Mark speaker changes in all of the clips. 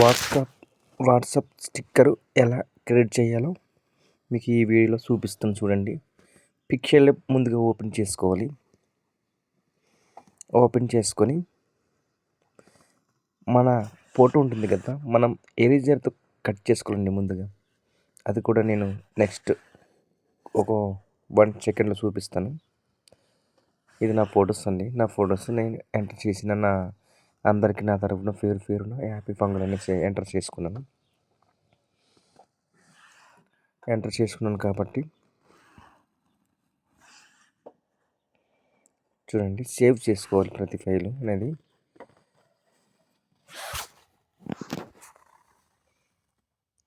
Speaker 1: WhatsApp WhatsApp sticker ఎలా create చేయాలో మీకు ఈ వీడియోలో చూపిస్తాను చూడండి. పిక్చర్ ముందుగా ఓపెన్ చేసుకోవాలి. ఓపెన్ చేసుకొని మన ఫోటో ఉంటుంది కదా మనం ఎరేజర్తో కట్ చేసుకోవాలండి ముందుగా. అది కూడా నేను నెక్స్ట్ ఒక వన్ సెకండ్లో చూపిస్తాను. ఇది నా ఫొటోస్ అండి. నా ఫొటోస్ నేను ఎంటర్ చేసిన నా అందరికీ నా తరఫున పేరు పేరున హ్యాపీ ఫంగల్ అనేసి ఎంటర్ చేసుకున్నాను. ఎంటర్ చేసుకున్నాను కాబట్టి చూడండి సేవ్ చేసుకోవాలి ప్రతి ఫైలు అనేది.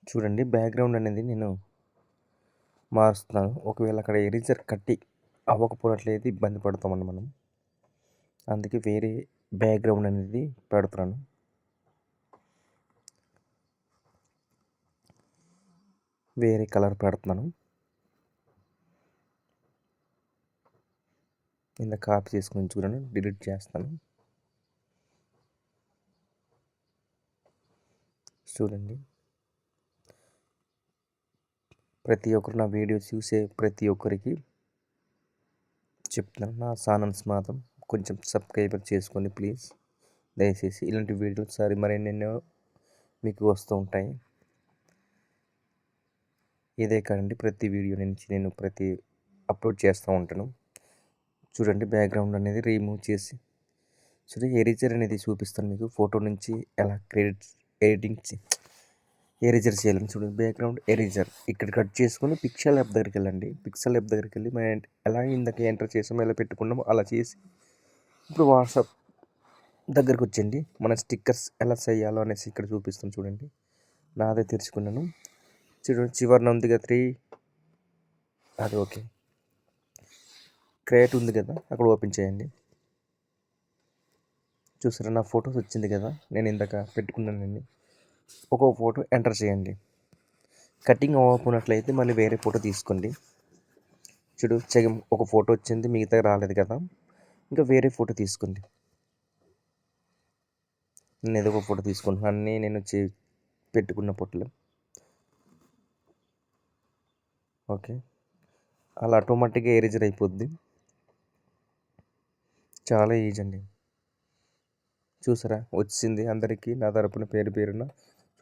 Speaker 1: చూడండి బ్యాక్గ్రౌండ్ అనేది నేను మారుస్తున్నాను. ఒకవేళ అక్కడ ఎరేజర్ కట్టి అవ్వకపోవట్లేదు ఇబ్బంది పడతామని మనం. అందుకే వేరే బ్యాక్గ్రౌండ్ అనేది పెడుతున్నాను వేరే కలర్ పెడుతున్నాను ఇంత కాపీ చేసుకుని చూడండి డిలీట్ చేస్తాను. చూడండి. ప్రతి ఒక్కరు నా వీడియో చూసే ప్రతి ఒక్కరికి చెప్తున్నాను నా సానన్స్ మాత్రం. కొంచెం సబ్స్క్రైబ్ చేసుకోండి ప్లీజ్. దయచేసి ఇలాంటి వీడియోలు సారి మరెన్నెన్నో మీకు వస్తూ ఉంటాయి. ఇదే కాదండి ప్రతి వీడియో నుంచి నేను ప్రతి అప్లోడ్ చేస్తూ ఉంటాను. చూడండి బ్యాక్గ్రౌండ్ అనేది రిమూవ్ చేసి చూడండి ఎరేజర్ అనేది చూపిస్తాను మీకు. ఫోటో నుంచి ఎలా క్రెడిట్ ఎడిటింగ్ ఎరేజర్ చేయాలని చూడండి. Background eraser. ఇక్కడ కట్ చేసుకొని పిక్సెల్ యాప్ దగ్గరికి వెళ్ళండి. పిక్సెల్ యాప్ దగ్గరికి వెళ్ళి మనం ఎలా ఇందాక ఎంటర్ చేసామో ఎలా పెట్టుకున్నామో అలా చేసి ఇప్పుడు వాట్సాప్ దగ్గరకు వచ్చేయండి మన స్టిక్కర్స్ ఎలా చేయాలో అనేసి ఇక్కడ చూపిస్తాం చూడండి. నాదే తెరుచుకున్నాను. చూడండి చివరిన ఉంది కదా త్రీ. అది ఓకే. క్రియేట్ ఉంది కదా అక్కడ ఓపెన్ చేయండి. చూసారా నా ఫొటోస్ వచ్చింది కదా నేను ఇందాక పెట్టుకున్నానండి. ఒక ఫోటో ఎంటర్ చేయండి. కటింగ్ అవ్వకున్నట్లయితే మళ్ళీ వేరే ఫోటో తీసుకోండి. చూడు చెగం ఒక ఫోటో వచ్చింది మిగతా రాలేదు కదా. ఇంకా వేరే ఫోటో తీసుకోండి నేను ఏదో ఒక ఫోటో తీసుకుంటున్నాను. అన్నీ నేను చే పెట్టుకున్న ఫోటోలు. ఓకే. అలా ఆటోమేటిక్గా ఎరేజర్ అయిపోద్ది. చాలా ఈజీ అండి. చూసారా? వచ్చింది అందరికీ నా తరపున పేరు పేరున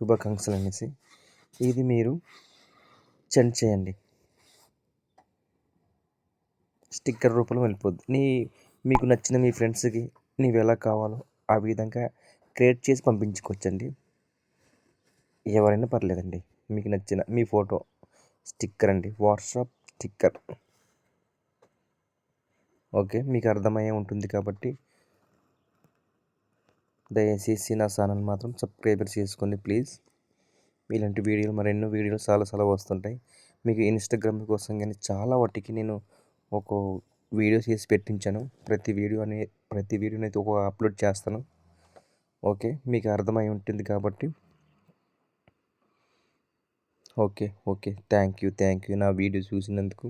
Speaker 1: శుభాకాంక్షలు అనేసి. ఇది మీరు సెండ్ చేయండి. స్టిక్కర్ రూపంలో వెళ్ళిపోద్ది. నీ మీకు నచ్చిన మీ ఫ్రెండ్స్కి నీవు ఎలా కావాలో ఆ విధంగా క్రియేట్ చేసి పంపించుకోవచ్చండి. ఎవరైనా పర్లేదండి. మీకు నచ్చిన మీ ఫోటో స్టిక్కర్ అండి. WhatsApp sticker. ఓకే మీకు అర్థమయ్యే ఉంటుంది కాబట్టి దయచేసి నా ఛానల్ మాత్రం సబ్స్క్రైబర్ చేసుకోండి ప్లీజ్. ఇలాంటి వీడియోలు మరెన్నో వీడియోలు చాలా చాలా వస్తుంటాయి. మీకు ఇన్స్టాగ్రామ్ కోసం కానీ చాలా వాటికి నేను ఒక వీడియోస్ చేసి పెట్టించాను. ప్రతి వీడియో అనే ప్రతి వీడియోని అయితే ఒక అప్లోడ్ చేస్తాను. ఓకే? మీకు అర్థమై ఉంటుంది కాబట్టి. Okay okay. Thank you thank you. నా వీడియో చూసినందుకు